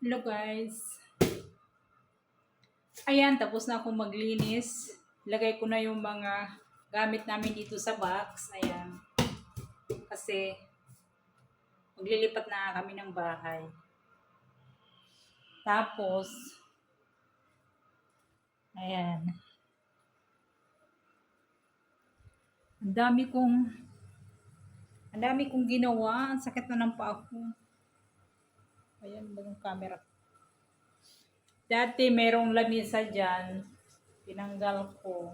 Hello guys. Ayan, tapos na akong maglinis. Lagay ko na yung mga gamit namin dito sa box. Ayan. Kasi maglilipat na kami ng bahay. Tapos, ayan. Ang dami kong ang dami kong ginawa. Ang sakit na ng paa ko. Ayan ba yung camera? Dati merong lamisa dyan. Tinanggal ko.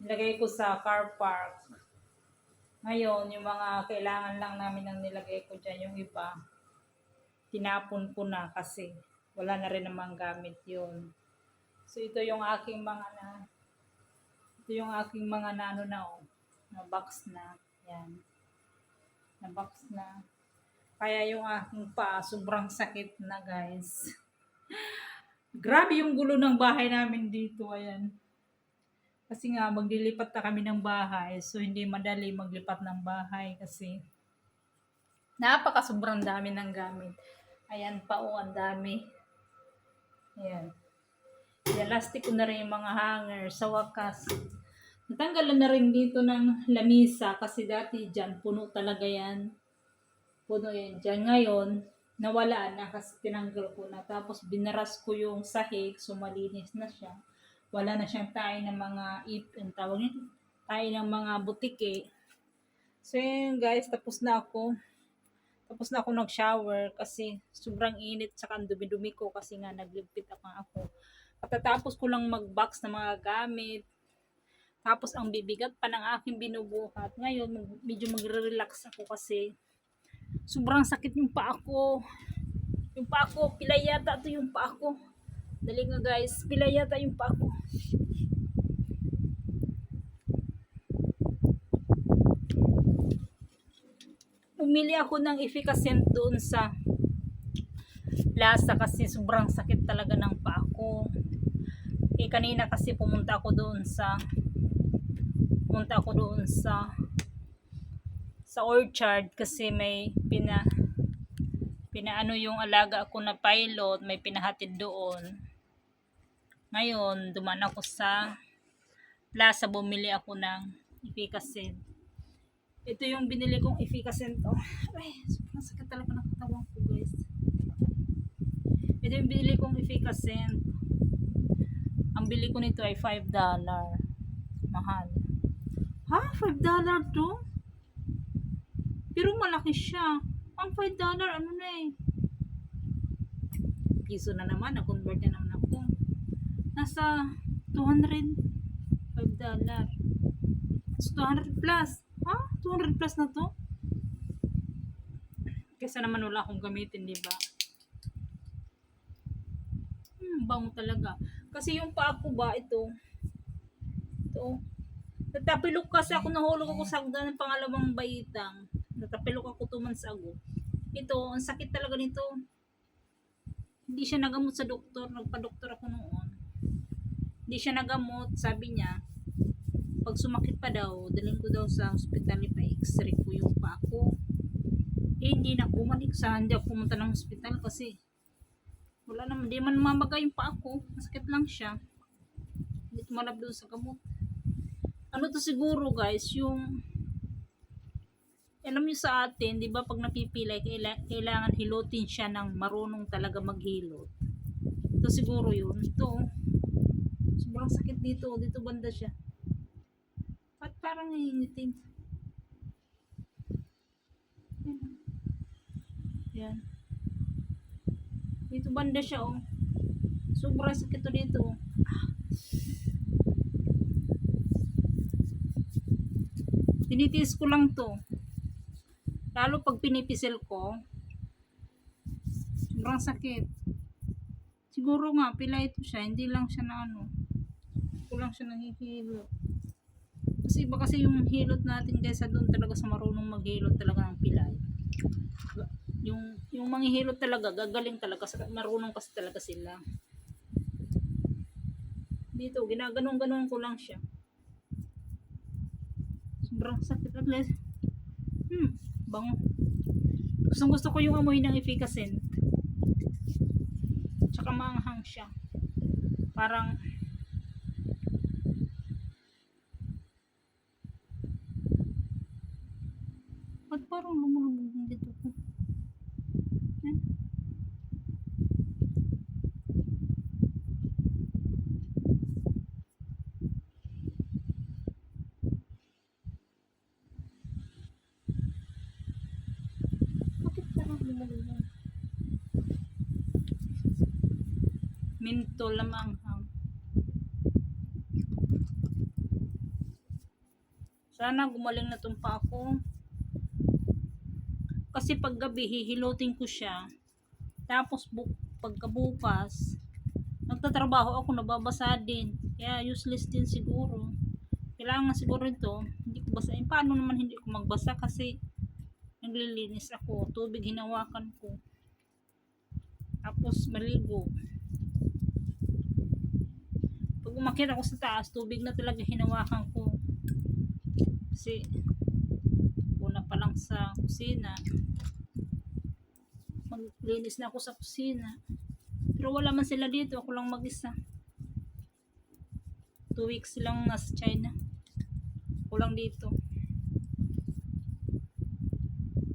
Nilagay ko sa car park. Ngayon, yung mga kailangan lang namin ang nilagay ko dyan, yung iba, tinapon ko na kasi wala na rin namang gamit yun. So, ito yung aking mga na, ito yung aking mga na ano na, oh, na box na. Yan. Na box na. Kaya yung aking paa, sobrang sakit na guys. Grabe yung gulo ng bahay namin dito. Ayan. Kasi nga, maglilipat na kami ng bahay. So, hindi madali maglipat ng bahay kasi napaka sobrang dami ng gamit. Ayan pa o, ang dami. Ayan. Elastic ko na rin yung mga hanger sa wakas. Natanggalan na rin dito ng lamisa kasi dati dyan, puno talaga yan. Puno yan dyan. Ngayon, nawala na kasi tinanggal ko na. Tapos binaras ko yung sahig, so malinis na siya. Wala na siyang tayo ng mga ip, ang tawag nito, tayo ng mga butike. So yun guys, tapos na ako. Tapos na ako nag-shower kasi sobrang init ang dumi-dumi ko kasi nga nagligpit ako ako. Katatapos ko lang mag-box ng mga gamit. Tapos ang bibigat pa ng aking binubuhat. Ngayon, medyo magre-relax ako kasi sobrang sakit yung paa ko. Yung paa ko, pilay yata to yung paa ko. Dali nga guys, pilay yata yung paa ko. Pumili ako ng efficacent doon sa lasa kasi sobrang sakit talaga ng paa ko. Eh kanina kasi pumunta ako doon sa pumunta ako doon sa sa orchard kasi may pina pinaano yung alaga ako na pilot, may pinahatid doon. Ngayon, duman ako sa plaza, bumili ako ng efficacent. Ito yung binili kong efficacent. Oh. Ay, sobrang sakit talaga ng katawan ko, guys. Ito yung binili kong efficacent. Ang bili ko nito ay $5. Mahal. Ha? $5 to? Pero malaki siya. Ang $5, ano na eh. Piso na naman, na-convert na naman ako. Nasa 200 $5. So, 200 plus. Ha? 200 plus na to? Kesa naman wala akong gamitin, di ba? Hmm, bango talaga. Kasi yung paa ko ba, ito. Ito. Natapilok kasi ako, nahulog ako sa ng pangalawang baitang. Natapilok ako two months ago. Ito, ang sakit talaga nito. Hindi siya nagamot sa doktor. Nagpa-doktor ako noon. Hindi siya nagamot. Sabi niya, pag sumakit pa daw, dalhin ko daw sa hospital pa x-ray ko yung paa ko. Eh, hindi na ako bumalik sa, hindi ako pumunta ng hospital kasi wala naman, di man mamaga yung paa ko. Masakit lang siya. Hindi tumalab doon sa gamot. Ano to siguro guys, yung alam niyo sa atin, di ba pag napipilay, kaila- kailangan hilutin siya ng marunong talaga maghilot. Ito siguro yun. Ito, oh. sobrang sakit dito. Dito banda siya. Ba't parang nangingitim? Yan. Dito banda siya, oh. Sobrang sakit to dito. oh. Tinitiis ko lang to. Lalo pag pinipisil ko, sobrang sakit. Siguro nga, pila ito siya. Hindi lang siya na ano. Ito lang siya nangihilot. Kasi iba kasi yung hilot natin kaysa doon talaga sa marunong maghilot talaga ng pilay. Yung, yung manghihilot talaga, gagaling talaga. Sa, marunong kasi talaga sila. Dito, ginaganon-ganon ko lang siya. Sobrang sakit at least. Hmm, bango. Gustong gusto ko yung amoy ng efficacent. Tsaka maanghang siya. Parang Ba't parang lumulubog dito ko? Yan. Bakit parang lumulubog? Minto lamanghang. Sana gumaling na tumpa ako. Kasi pag gabi, hihilutin ko siya. Tapos bu pagkabukas, nagtatrabaho ako, nababasa din. Kaya useless din siguro. Kailangan siguro ito, hindi ko basahin. Paano naman hindi ko magbasa kasi naglilinis ako. Tubig hinawakan ko. Tapos maligo. Pag umakit ako sa taas, tubig na talaga hinawakan ko. Kasi una pa lang sa kusina. Maglinis na ako sa kusina. Pero wala man sila dito ako lang mag-isa. 2 weeks lang nasa China. Ako lang dito.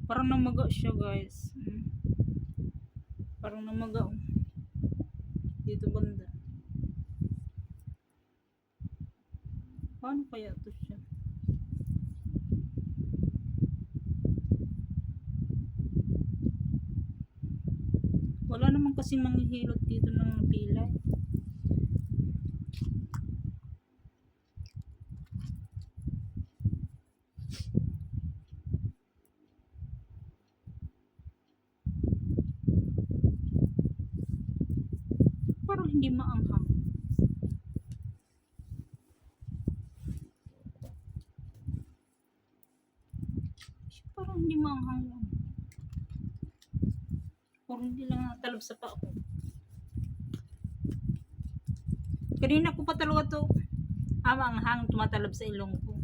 Parang namaga siya guys. Mm. parang namaga dito banda paano kaya to siya Wala naman kasi manghihilot dito ng pilay. Parang hindi maanghang. Parang hindi maanghang lang. Parang hindi lang natalab sa paa ko. Kanina ko pa talaga to amang hang tumatalab sa ilong ko.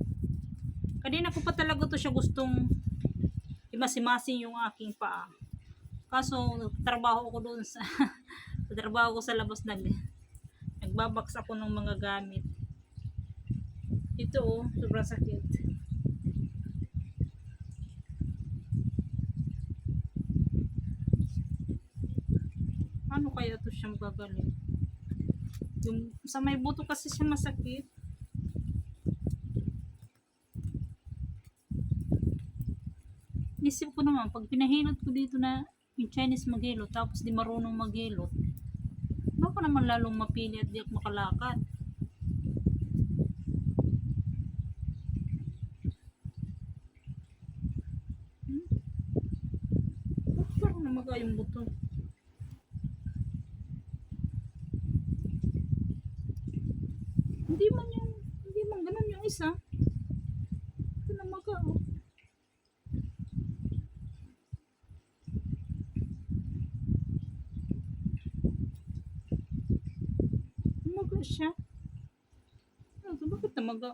Kanina ko pa talaga to siya gustong imasimasin yung aking paa. Kaso trabaho ko doon sa sa trabaho ko sa labas nag nagbabaks ako ng mga gamit. Ito oh, sobrang sakit. Paano kaya to siya magagaling? Yung sa may buto kasi siya masakit. Isip ko naman, pag pinahilot ko dito na yung Chinese maghilot, tapos di marunong maghilot, baka naman lalong mapili at di ako makalakad. Hmm? Ba't parang namaga yung buto? Hindi man yung, hindi man yung isa. Ito na maga, oh. Namaga siya. Ano? Bakit namaga?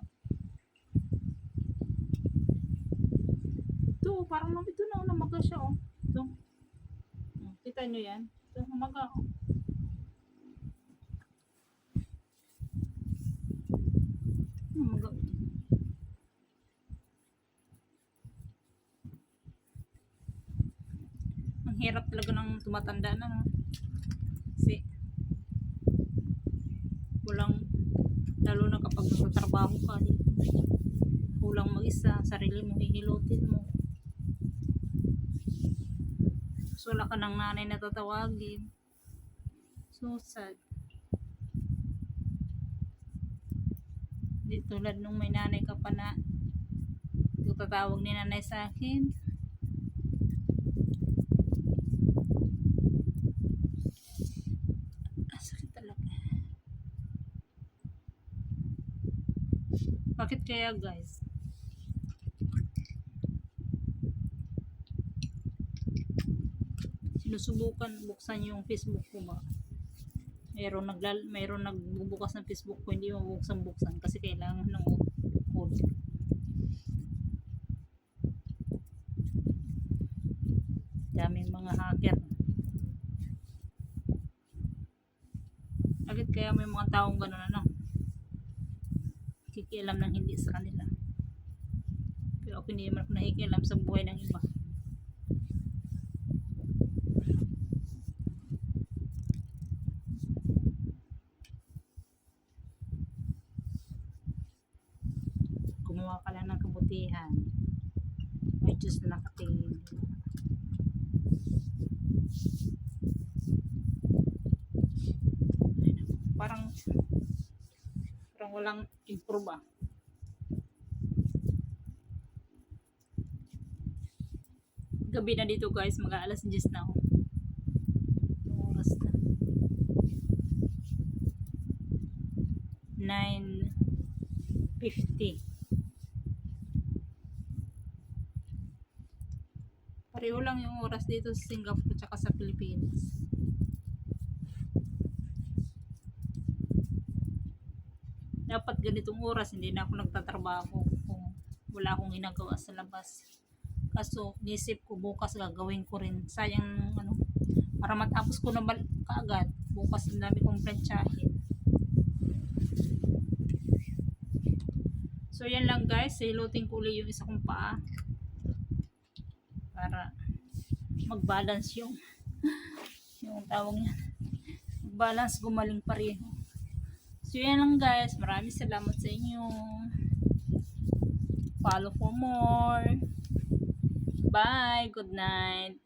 Ito, parang ito na, oh, namaga siya, oh. Ito. Oh, Kita nyo yan? Ito, namaga, oh. Namaga. Ang hirap talaga ng tumatanda na, no? Kasi, walang, lalo na kapag nagtatrabaho ka dito. Kulang mag-isa, sarili mo, hihilutin mo. So, wala ka ng nanay na tatawagin. So sad. Di tulad nung may nanay ka pa na tatawag ni nanay sa akin. Ah, sakit talaga. Bakit kaya guys? Sinusubukan buksan yung Facebook ko ba? Mayroon naglal mayroon nagbubukas ng Facebook ko hindi mabuksan buksan kasi kailangan ng code. Daming mga hacker. Bakit kaya may mga taong gano'n ano? Kikialam ng hindi sa kanila. Pero ako hindi naman ako nakikialam sa buhay ng iba. Gumawa ka lang ng kabutihan. May Diyos na nakatingin. Parang parang walang improve ah. Gabi na dito guys, mag alas 10 na ako. Oras na? 9.50 Pareho lang yung oras dito sa Singapore tsaka sa Pilipinas. Dapat ganitong oras, hindi na ako nagtatrabaho kung wala akong ginagawa sa labas. Kaso, nisip ko bukas gagawin ko rin. Sayang, ano, para matapos ko na kaagad. Bukas ang dami kong plantsahin. So, yan lang guys. Hilutin ko ulit yung isa kong paa. Para mag-balance yung yung tawag niya. Mag-balance, gumaling pareho. So, yan lang guys. Maraming salamat sa inyo. Follow for more. Bye. Good night.